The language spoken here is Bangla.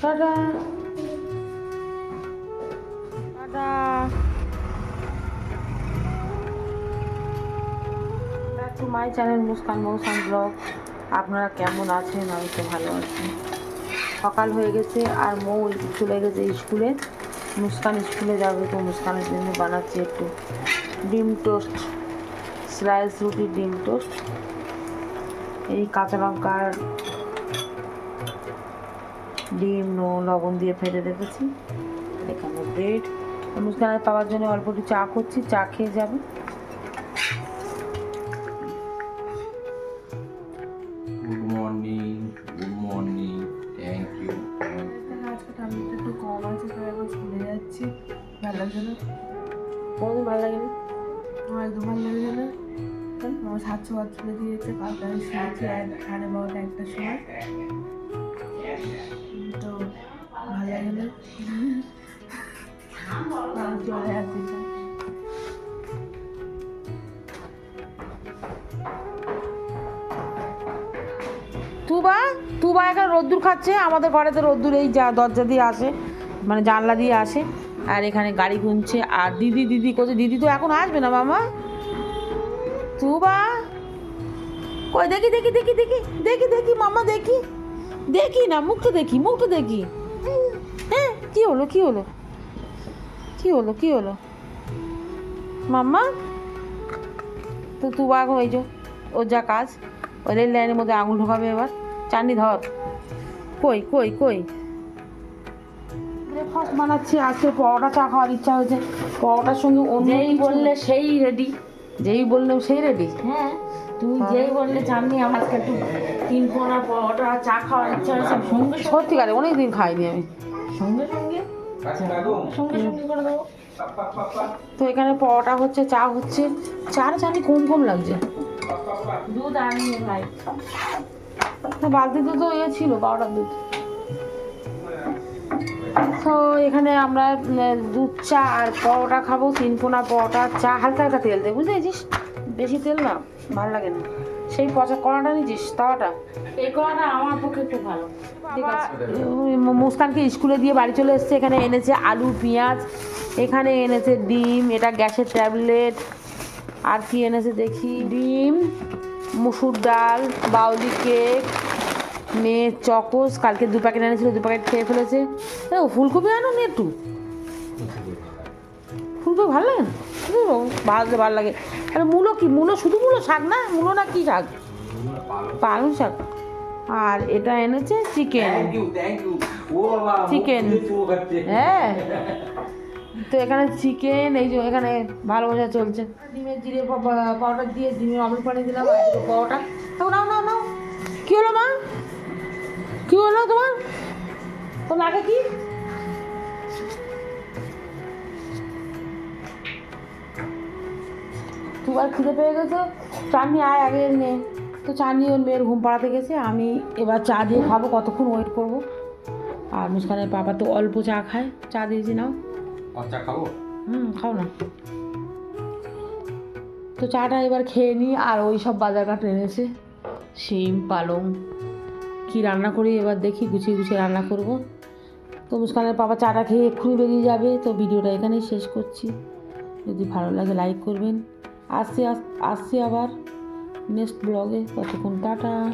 Tata tata to my channel Muskan Mousan vlog আপনারা কেমন আছেন? আমি তো ভালো আছি। সকাল হয়ে গেছে আর মৌ চলে গেছে স্কুলে। মুস্কান স্কুলে যাবে তো মুস্কানের জন্য বানাচ্ছি একটু ডিম টোস্ট স্লাইস রুটি ডিম টোস্ট। এই কাঁচা লঙ্কা আর ডিম নুন লবণ দিয়ে ফেলে রেখেছি। এখানে ব্রেড। মুস্কানের পাওয়ার জন্য অল্প একটু চা করছি চা খেয়ে যাবে। Good morning good morning thank you আজকে ঠান্ডাটা একটু কম আছে তাই আবার স্কুলে যাচ্ছি। ভালো লাগছে না? ভালো লাগেনি আমার একদম ভালো লাগছে না। আমার সাতশো হাত তুলে দিয়েছে কালকে আমি শুয়েছি সাড়ে বারোটা একটার সময়। চলে আসছি তুবা তুবা এখন রোদ্দুর খাচ্ছে। আমাদের ঘরে তো রোদ্দুর এই যা দরজা দিয়ে আসে মানে জানলা দিয়ে আসে, আর এখানে গাড়ি গুনছে আর দিদি দিদি করছে দিদি তো এখন আসবে না মামা। তুবা, কই দেখি দেখি দেখি দেখি দেখি দেখি, মামা দেখি। দেখি না, মুখটা দেখি মুখটা দেখি। কি হলো কি হলো? কি হলো কি হলো? মাম্মা? তো তুবা এখন ওই যে ওর যা কাজ। ওই রেল লাইনের মধ্যে আঙুল ঢোকাবে এবার। চাননি ধর। কই কই কই? ব্রেকফাস্ট বানাচ্ছি আজকে পরোটা চা খাওয়ার ইচ্ছা হয়েছে। পরোটার সঙ্গে অন্য যেই বললে সেই রেডি যেই বললাম সেই রেডি হ্যাঁ তুই যেই বললে চাননি আমার একটু তিন পোনা পরোটা চা খাওয়ার ইচ্ছা হয়েছে। সঙ্গে সত্যিকারে অনেক দিন খাইনি আমি। সঙ্গে সঙ্গে? সঙ্গে সঙ্গে করে দেবো। তো এখানে পরোটা হচ্ছে চা হচ্ছে। চার চানি কম কম লাগছে। দুধ আনিয়ে ভাই। না, বালতিতে তো ইয়ে ছিল পাউডার দুধ। তো এখানে আমরা দুধ চা আর পরোটা খাব। তিন পোনা পরোটা চা। হালকা হালকা তেল দে বুঝেছিস? বেশি তেল না ভালো লাগে না। সেই পচা কড়াটা নিয়েছিস তাওয়াটা? এই করাটা আমার পক্ষে খুব ভালো। ঠিক আছে। মুস্কানকে স্কুলে দিয়ে বাড়ি চলে এসেছে এখানে এনেছে আলু পেঁয়াজ এখানে এনেছে ডিম এটা গ্যাসের ট্যাবলেট আর কি এনেছে দেখি? ডিম মুসুর ডাল বাউলি কেক মেয়ে চকোস কালকে দু প্যাকেট এনেছিল দু প্যাকেট খেয়ে ফেলেছে। ও ফুলকপি আনো নি একটু? ভালো লাগে না? ধুরো, ভালো ভালো লাগে। আর মূলো কি? মূলো শুধু মূলো শাক না? মূলো না কি শাক? পালং শাক। আর এটা এনেছে চিকেন। বাবা হ্যাঁ। তো এখানে চিকেন এই যে এখানে ভালো ভালোবাসা চলছে। ডিমের জিরে পাউডার দিয়ে ডিমের অমলেট পানি দিলাম পাউডার তাও নাও নাও নাও। কী হলো মা? কী হলো তোমার? তো লাগে কি? তোমার খিদে পেয়ে গেছে। চাটনি আয় আগে নে। তো চাটনি ওর মেয়ের ঘুম পাড়াতে গেছে। আমি এবার চা দিয়ে খাব কতক্ষণ ওয়েট করব। আর মুস্কানের পাপা তো অল্প চা খায়। চা দিয়েছি নাও। চা খাব? হুম খাও না। তো চাটা এবার খেয়ে নিই আর ওই সব বাজারঘাট এনেছে। শিম পালং কি রান্না করি এবার দেখি গুছিয়ে গুছিয়ে রান্না করব। তো মুস্কানের পাপা চাটা খেয়ে এক্ষুনি বেরিয়ে যাবে। তো ভিডিওটা এখানেই শেষ করছি। যদি ভালো লাগে লাইক করবেন। আস- আসছি আবার নেক্সট ব্লগে ততক্ষণ টাটা।